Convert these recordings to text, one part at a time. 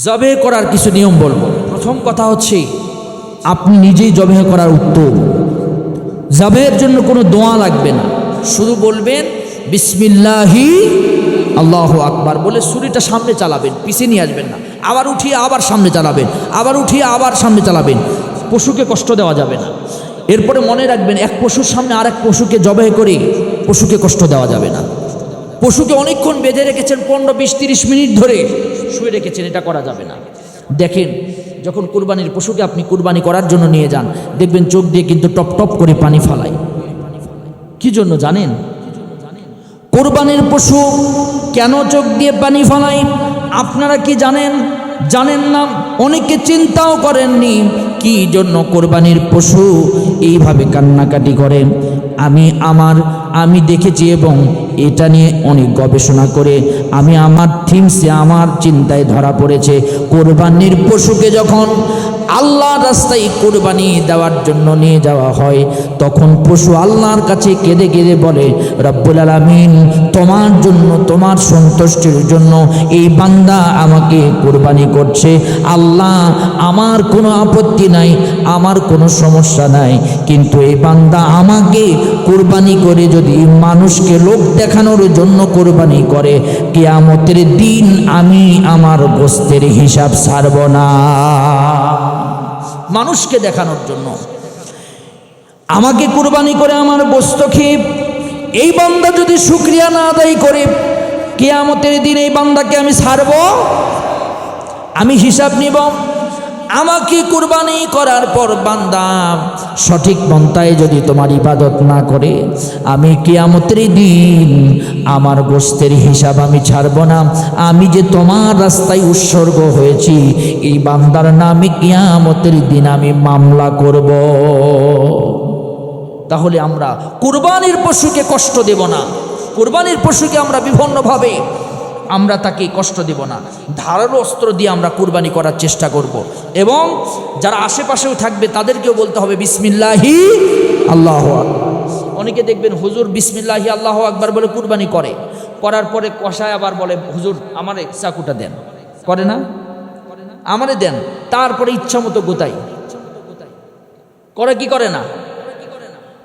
জবে করার কিছু নিয়ম বলব। প্রথম কথা হচ্ছে, আপনি নিজেই জবে করার উত্তম জবের জন্য কোনো দোয়া লাগবে না। শুধু বলবেন, বিসমিল্লাহি, আল্লাহ আকবার। বলে ছুরিটা সামনে চালাবেন পিছিয়ে নিয়ে আসবেন না। আবার উঠিয়ে আবার সামনে চালাবেন, আবার উঠিয়ে আবার সামনে চালাবেন। পশুকে কষ্ট দেওয়া যাবে না। এরপরে মনে রাখবেন, এক পশুর সামনে আর এক পশুকে জবে করে পশুকে কষ্ট দেওয়া যাবে না। পশুকে অনেকক্ষণ বেঁধে রেখেছেন পনেরো, বিশ, তিরিশ মিনিট ধরে। শুয়ে রেখেছেন, এটা করা যাবে না। দেখেন, যখন কুরবানির পশুকে আপনি কুরবানি করার জন্য নিয়ে যান, দেখবেন চোখ দিয়ে কিন্তু টপ টপ করে পানি ফালায়। কি জন্য জানেন? কোরবানির পশু কেন চোখ দিয়ে পানি ফালায়? আপনারা কি জানেন? জানেন না? অনেকে চিন্তাও করেননি, কি জন্য কোরবানির পশু এইভাবে কান্নাকাটি করেন? আমি আমার, আমি দেখেছি এবং এটা নিয়ে অনেক গবেষণা করে আমি আমার থিমসে আমার চিন্তায় ধরা পড়েছে। কোরবানির পশুকে যখন আল্লাহ রাস্তায় কোরবানি দেওয়ার জন্য নিয়ে যাওয়া হয়। তখন পশু আল্লাহর কাছে কেঁদে কেঁদে বলে, রব্বুল আলমিন, তোমার জন্য, তোমার সন্তুষ্টির জন্য এই বান্দা আমাকে কোরবানি করছে। আল্লাহ, আমার কোনো আপত্তি নাই, আমার কোনো সমস্যা নাই। কিন্তু এই বান্দা আমাকে কোরবানি করে যদি মানুষকে লোক দেখানোর জন্য কোরবানি করে, কেয়ামতের দিন আমি আমার গোস্তের হিসাব ছাড়ব না। মানুষকে দেখানোর জন্য। আমাকে কুরবানি করে আমার বস্তক্ষেপ। এই বান্দা যদি শুক্রিয়া না আদায় করে, কেয়ামতের দিন এই বান্দাকে আমি ছাড়ব? আমি হিসাব নিব। আমাকে কুরবানি করার পর বান্দা সঠিক পন্থায় যদি তোমার ইবাদত না করে, আমি কিয়ামতের দিন আমার গোস্তের হিসাব আমি ছাড়ব না। আমি যে তোমার রাস্তায় উৎসর্গ হয়েছি, এই বান্দার নামে কিয়ামতের দিন আমি মামলা করব। তাহলে আমরা কুরবানির পশুকে কষ্ট দেব না। কুরবানির পশুকে আমরা বিভিন্নভাবে আমরা তাকে কষ্ট দেব না। ধারালো অস্ত্র দিয়ে আমরা কুরবানি করার চেষ্টা করব। এবং যারা আশেপাশেও থাকবে তাদেরকেও বলতে হবে, বিসমিল্লাহি আল্লাহ অনেকে দেখবেন হুজুর বিসমিল্লাহি আল্লাহ আকবার বলে কুরবানি করে। করার পরে কষায় আবার বলে, হুজুর, আমারে চাকুটা দেন। করে না? আমারে দেন। তারপরে ইচ্ছা মতো গোতাই। করে কি করে না?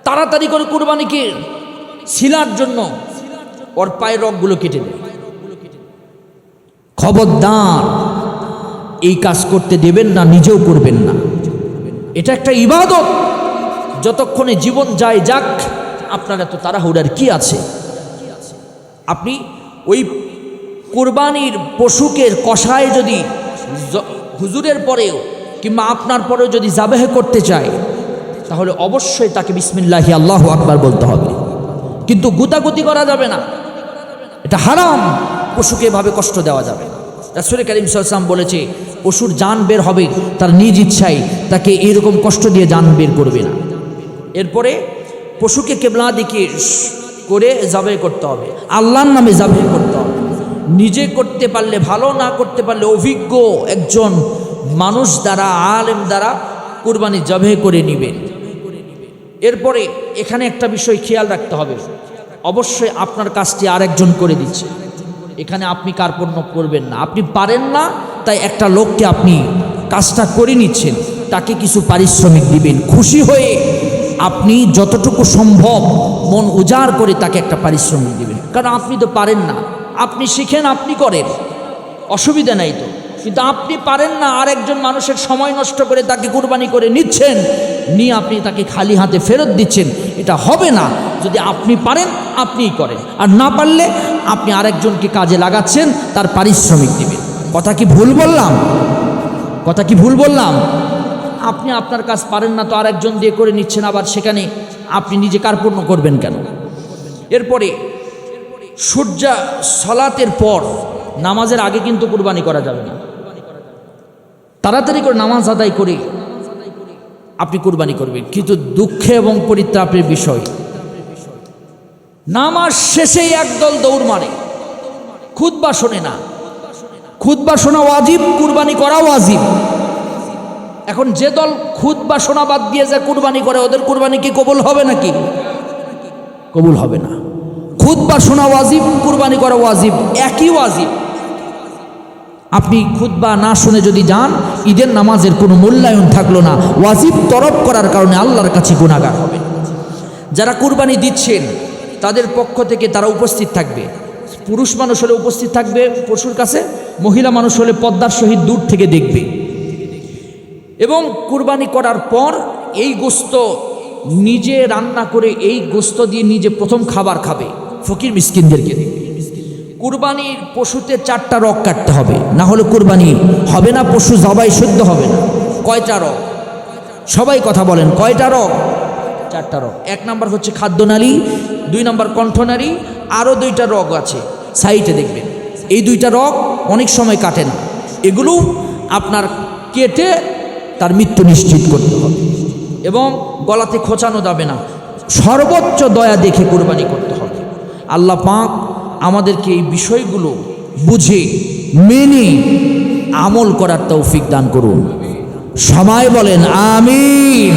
তাড়াতাড়ি করে কুরবানিকে শিলার জন্য ওর পায়ের রগগুলো কেটে দেয়। খবরদার। এই কাজ করতে দেবেন না, নিজেও করবেন না। এটা একটা ইবাদত। যতক্ষণে জীবন যায় যাক, আপনার এত তাড়াহুড়ার কি আছে? আপনি ওই কোরবানির পশুকে কষায় যদি হুজুরের পরেও কিংবা আপনার পরেও যদি জাবেহ করতে চায়, তাহলে অবশ্যই তাকে বিসমিল্লাহি আল্লাহ আকবার বলতে হবে। কিন্তু গুতাগুতি করা যাবে না। এটা হারাম। পশুকে এভাবে কষ্ট দেওয়া যাবে রাসুল করিম সাল্লাম বলেছে পশুর জান বের হবে, তার নিজ ইচ্ছায় তাকে এরকম কষ্ট দিয়ে জান বের করবে না। এরপরে পশুকে কেবলা দিকে করে জাবে করতে হবে, আল্লাহর নামে জাবে করতে হবে। নিজে করতে পারলে ভালো, না করতে পারলে অভিজ্ঞ একজন মানুষ দ্বারা, আলেম দ্বারা কুরবানি জবে করে নিবেন এরপরে এখানে একটা বিষয় খেয়াল রাখতে হবে। অবশ্যই আপনার কাজটি আরেকজন করে দিচ্ছে। এখানে আপনি কার্পণ্য করবেন না। আপনি পারেন না, তাই একটা লোককে আপনি কাজটা করে নিচ্ছেন, তাকে কিছু পারিশ্রমিক দিবেন। খুশি হয়ে আপনি যতটুকু সম্ভব মন উজাড় করে তাকে একটা পারিশ্রমিক দিবেন। কারণ আপনি তো পারেন না। আপনি শিখেন, আপনি করেন। অসুবিধা নাই তো। কিন্তু আপনি পারেন না আরেকজন মানুষের সময় নষ্ট করে তাকে কুরবানি করে নিচ্ছেন, নিয়ে আপনি তাকে খালি হাতে ফেরত দিচ্ছেন, এটা হবে না। যদি আপনি পারেন, আপনিই করেন। আর না পারলে আপনি আরেকজনকে কাজে লাগাচ্ছেন, তার পারিশ্রমিক দিবেন। কথা কি ভুল বললাম? কথা কি ভুল বললাম? আপনি আপনার কাজ পারেন না তো আরেকজন দিয়ে করে নিচ্ছেন, আবার সেখানে আপনি নিজে কার্পণ্য করবেন কেন? এরপরে, সূর্যা সলাতের পর নামাজের আগে কিন্তু কুরবানি করা যাবে না। তাড়াতাড়ি করে নামাজ আদায় করে। আপনি কুরবানি করবেন। কিন্তু দুঃখে এবং পরিত্রাপের বিষয়। নামাজ শেষেই একদল দৌড় মারে। খুদবা শোনে না। খুদবা শোনা ওয়াজিব, কুরবানি করা ওয়াজিব। এখন যে দল খুদবা শোনা বাদ দিয়ে যে কুরবানি করে, ওদের কুরবানি কি কবুল হবে নাকি? কবুল হবে না। খুদবা শোনা ওয়াজিব, কুরবানি করা ওয়াজিব, একই ওয়াজিব। আপনি খুতবা না শুনে যদি যান ঈদের নামাজের কোনো মূল্যায়ন থাকল না। ওয়াজিব তরফ করার কারণে আল্লাহর কাছে গুণাগার হবে। যারা কুরবানি দিচ্ছেন, তাদের পক্ষ থেকে তারা উপস্থিত থাকবে। পুরুষ মানুষ হলে উপস্থিত থাকবে পশুর কাছে, মহিলা মানুষ হলে পদ্মার সহিত দূর থেকে দেখবে। এবং কুরবানি করার পর এই গোস্ত নিজে রান্না করে, এই গোস্ত দিয়ে নিজে প্রথম খাবার খাবে। ফকির মিসকিনদেরকে দেবে কুরবানির পশুতে চারটা রক কাটতে হবে। না হলে কুরবানি হবে না, পশু জবাই শুদ্ধ হবে না। কয়টা রক সবাই কথা বলেন, কয়টা রক চারটা রক এক নাম্বার হচ্ছে খাদ্যনালী দুই নাম্বার কণ্ঠনালী আরও দুইটা রগ আছে, সাইটে দেখবেন। এই দুইটা রগ অনেক সময় কাটে না। এগুলো আপনার কেটে তার মৃত্যু নিশ্চিত করতে হবে। এবং গলাতে খোঁচানো যাবে না। সর্বোচ্চ দয়া দেখে কোরবানি করতে হবে। আল্লাহ পাক আমাদেরকে এই বিষয়গুলো বুঝে মেনে আমল করার তৌফিক দান করুন। সবাই বলেন আমিন।